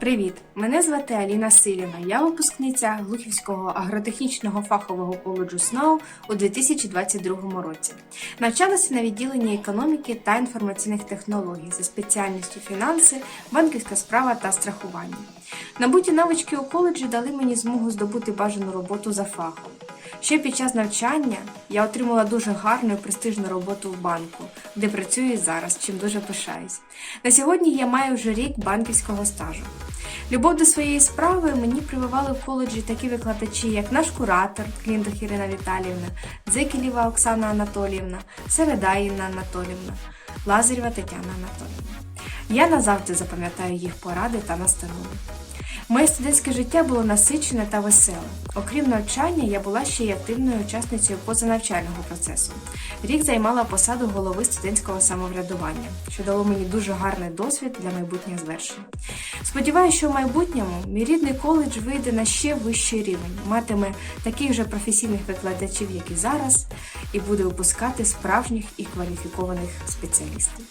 Привіт! Мене звати Аліна Силіна. Я випускниця Глухівського агротехнічного фахового коледжу СНОУ у 2022 році. Навчалася на відділенні економіки та інформаційних технологій за спеціальністю фінанси, банківська справа та страхування. Набуті навички у коледжі дали мені змогу здобути бажану роботу за фахом. Ще під час навчання я отримала дуже гарну і престижну роботу в банку, де працюю зараз, чим дуже пишаюсь. На сьогодні я маю вже рік банківського стажу. Любов до своєї справи мені прививали в коледжі такі викладачі, як наш куратор Кліндах Ірина Віталіївна, Дзекілєва Оксана Анатоліївна, Середа Інна Анатоліївна, Лазарєва Тетяна Анатоліївна. Я назавжди запам'ятаю їх поради та настанови. Моє студентське життя було насичене та веселе. Окрім навчання, я була ще й активною учасницею позанавчального процесу. Рік займала посаду голови студентського самоврядування, що дало мені дуже гарний досвід для майбутніх звершень. Сподіваюся, що в майбутньому мій рідний коледж вийде на ще вищий рівень, матиме таких же професійних викладачів, як і зараз, і буде випускати справжніх і кваліфікованих спеціалістів.